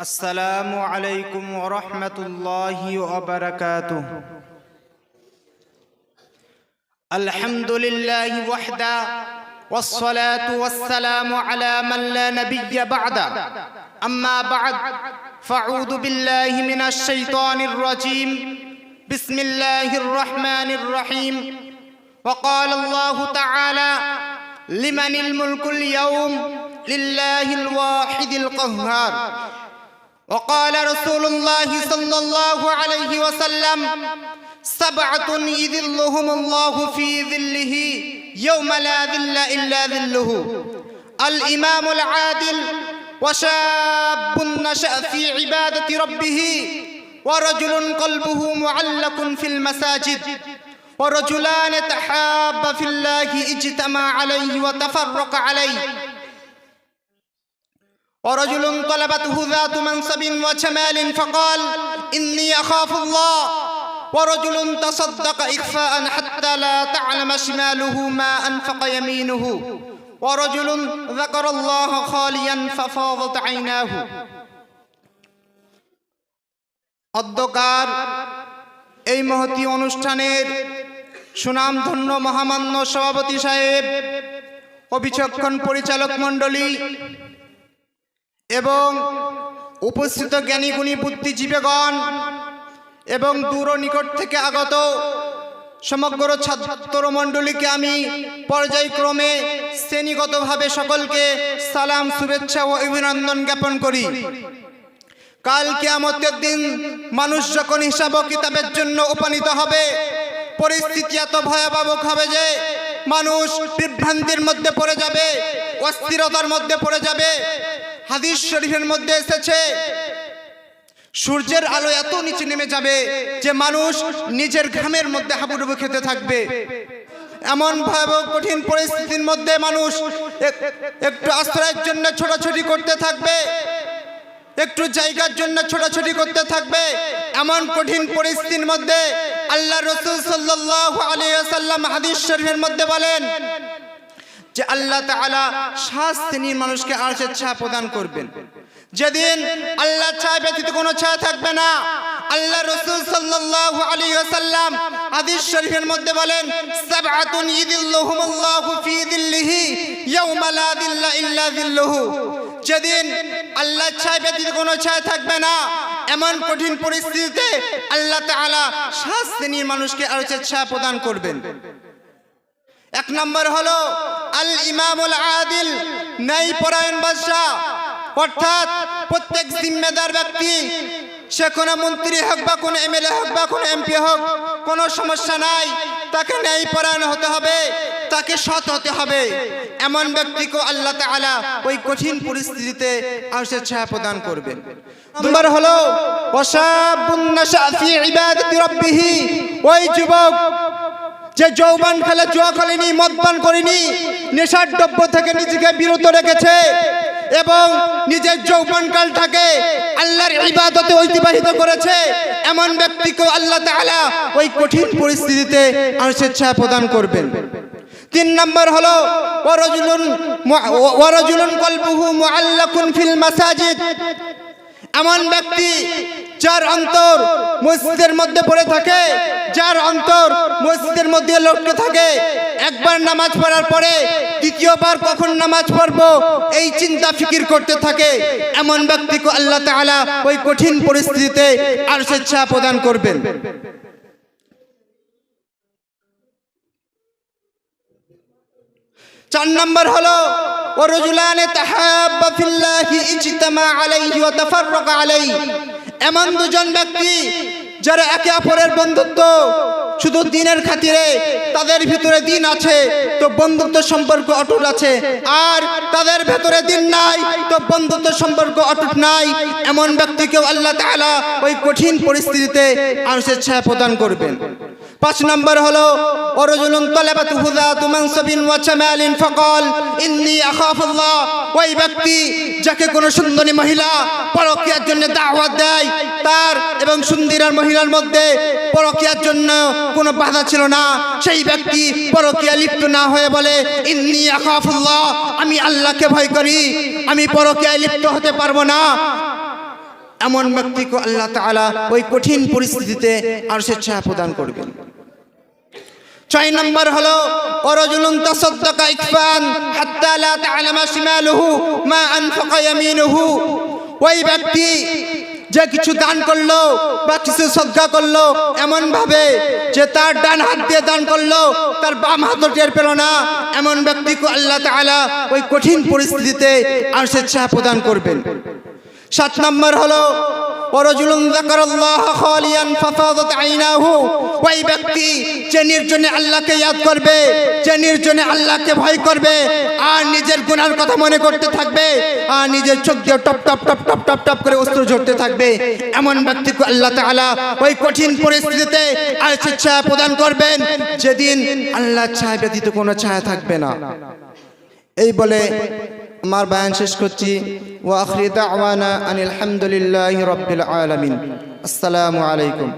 السلام عليكم ورحمة الله وبركاته. الحمد لله وحده والصلاة والسلام على من لا نبي بعده. أما بعد فأعوذ بالله من الشيطان الرجيم. بسم الله الرحمن الرحيم. وقال الله تعالى لمن الملك اليوم؟ لله الواحد القهار. وقال رسول الله صلى الله عليه وسلم سبعة يذلهم الله في ظله يوم لا ذل إلا ذله. الإمام العادل وشاب نشأ في عبادة ربه ورجل قلبه معلق في المساجد ورجلان تحابا في الله اجتمع عليه وتفرق عليه. ورجل طلبته ذات منصب وجمال فقال إني أخاف الله ورجل تصدق إخفاء حتى لا تعلم شماله ما أنفق يمينه ورجل ذكر الله خاليا ففاضت عيناه অধ্যকার এই মহতি অনুষ্ঠানের সুনামধন্য মহামান্য সভাপতি সাহেব ও বিচক্ষণ পরিচালক মণ্ডলী এবং উপস্থিত জ্ঞানীগুণী বুদ্ধিজীবীগণ এবং দূর নিকট থেকে আগত সমগ্র ছাত্র মণ্ডলীকে আমি পর্যায়ক্রমে শ্রেণীগতভাবে সকলকে সালাম, শুভেচ্ছা ও অভিনন্দন জ্ঞাপন করি। কাল কিয়ামতের দিন মানুষ যখন হিসাব কিতাবের জন্য উপনীত হবে, পরিস্থিতি এত ভয়াবহ হবে যে মানুষ বিভ্রান্তির মধ্যে পড়ে যাবে, অস্থিরতার মধ্যে পড়ে যাবে। হাদিস শরীফের মধ্যে এসেছে, সূর্যের আলো এত নিচে নেমে যাবে যে মানুষ নিজের ঘামের মধ্যে হাবুডুবু খেতে থাকবে। এমন ভয়াবহ কঠিন পরিস্থিতির মধ্যে মানুষ একটু আশ্রয়ের জন্য ছোটাছুটি করতে থাকবে, একটু জায়গার জন্য ছোটাছুটি করতে থাকবে। এমন কঠিন পরিস্থিতির মধ্যে আল্লাহ রসুল সাল্লাহ আলিয়াল্লাম হাদিস শরীফের মধ্যে বলেন যে আল্লাহ তাআলা সাত শ্রেণির মানুষকে আরশের ছায়া প্রদান করবেন। যেদিন আল্লাহ ছায়া ব্যতীত কোনো ছায়া থাকবে না। আল্লাহ রসুল সাল্লাল্লাহু আলাইহি ওয়াসাল্লাম হাদিস শরীফের মধ্যে বলেন, সাবআতুন ইদিল্লাহুমুল্লাহু ফি দিল্লিহি ইয়াউমা লা দিল্লা ইল্লা দিল্লুহু যেদিন আল্লাহ ছায়া ব্যতীত কোনো ছায়া থাকবে না, এমন কঠিন পরিস্থিতিতে আল্লাহ তাআলা সাত শ্রেণির মানুষকে আরশের ছায়া প্রদান করবেন। এক নম্বর হলো আল ইমামুল আদিল ন্যায় পরায়ণ বাদশাহ। অর্থাৎ প্রত্যেক জিম্মেদার ব্যক্তি, সে কোনো মন্ত্রী হোক বা কোনো এমএলএ হোক বা কোনো এমপি হোক, কোনো সমস্যা নাই, তাকে ন্যায় পরায়ণ হতে হবে, তাকে সৎ হতে হবে। এমন ব্যক্তিকে আল্লাহ তাআলা ওই কঠিন পরিস্থিতিতে আরশের ছায়া প্রদান করবেন। নম্বর হলো ওই যুবক যে যৌবন খেলে জুয়া খেলেনি মদপান করেনি, নেশার দ্রব্য থেকে নিজেকে বিরত রেখেছে এবং নিজের যৌবনকালটাকে আল্লাহর ইবাদতে অতিবাহিত করেছে, এমন ব্যক্তিকে আল্লাহ তাআলা ওই কঠিন পরিস্থিতিতে আরশের ছায়া প্রদান করবেন। তিন নম্বর হলো, ওয়ারাজুলুন ওয়ারাজুলুন কলবুহু মুআল্লাকুন ফিল মাসাজিদ। এমন ব্যক্তি যার অন্তর মসজিদের মধ্যে পড়ে থাকে যার অন্তর মসজিদের মধ্যে লটকে থাকে একবার নামাজ পড়ার পরে দ্বিতীয়বার কখন নামাজ পড়ব এই চিন্তা ফিকির করতে থাকে এমন ব্যক্তিকে আল্লাহ তাআলা ওই কঠিন পরিস্থিতিতে আর স্বেচ্ছা প্রদান করবেন চার নম্বর হলো ورجلان تحابا في الله اجتمع عليه وتفرق عليه এমন দুজন ব্যক্তি যারা একে অপরের বন্ধুত্ব শুধু দিনের খাতিরে তাদের ভিতরে দিন আছে, তো বন্ধুত্ব সম্পর্ক অটুট আছে। আর তাদের ভেতরে দিন নাই, তো বন্ধুত্ব সম্পর্ক অটুট নাই। এমন ব্যক্তিকেও আল্লাহ তালা ওই কঠিন পরিস্থিতিতে মানুষের ছায়া প্রদান করবেন। পাঁচ নম্বর হলো ওরজুলুন তলাবাত হুদাত মানসাবিন ওয়া জামালিন ফাকাল, ইন্নী আখাফুল্লাহ ওই ব্যক্তি যাকে কোনো সুন্দরী মহিলা পরকীয়ার জন্য দাওয়াত দেয়, তার এবং সুন্দরীর মহিলার মধ্যে পরকীয়ার জন্য কোনো বাধা ছিল না। সেই ব্যক্তি পরকীয়া লিপ্ত না হয়ে বলে, ইন্নী আখাফুল্লাহ, আমি আল্লাহকে ভয় করি, আমি পরকীয়ায় লিপ্ত হতে পারব না। এমন ব্যক্তিকে আল্লাহ তাআলা ওই কঠিন পরিস্থিতিতে আর স্বেচ্ছা প্রদান করবেন। ছয় নম্বর হলো মা ওই ব্যক্তি যে কিছু দান করল বা কিছু সদ্গা করল এমন ভাবে যে তার ডান হাত দিয়ে দান করল, তার বাম হাত টের পেল না, এমন ব্যক্তিকে আল্লাহ তাআলা ওই কঠিন পরিস্থিতিতে আর স্বেচ্ছা প্রদান করবেন। সাত নম্বর হলো আইনাহু। ওই ব্যক্তি যে নির্জনে আল্লাহকে ইয়াদ করবে যে নির্জনে আল্লাহকে ভয় করবে, আর নিজের গুনার কথা মনে করতে থাকবে, আর নিজের চোখ দিয়ে টপ টপ টপ টপ টপ টপ করে অস্ত্র ঝরতে থাকবে। এমন ব্যক্তিকে আল্লাহ তাআলা ওই কঠিন পরিস্থিতিতে আর ছায়া প্রদান করবেন যেদিন আল্লাহ ছায়া ব্যতীত কোনো ছায়া থাকবে না। এই বলে আমার বায়ান শেষ করছি। ও আখরি দাওয়ানা আনিল হামদুলিল্লাহি রাব্বিল আলামিন। আসসালামু আলাইকুম।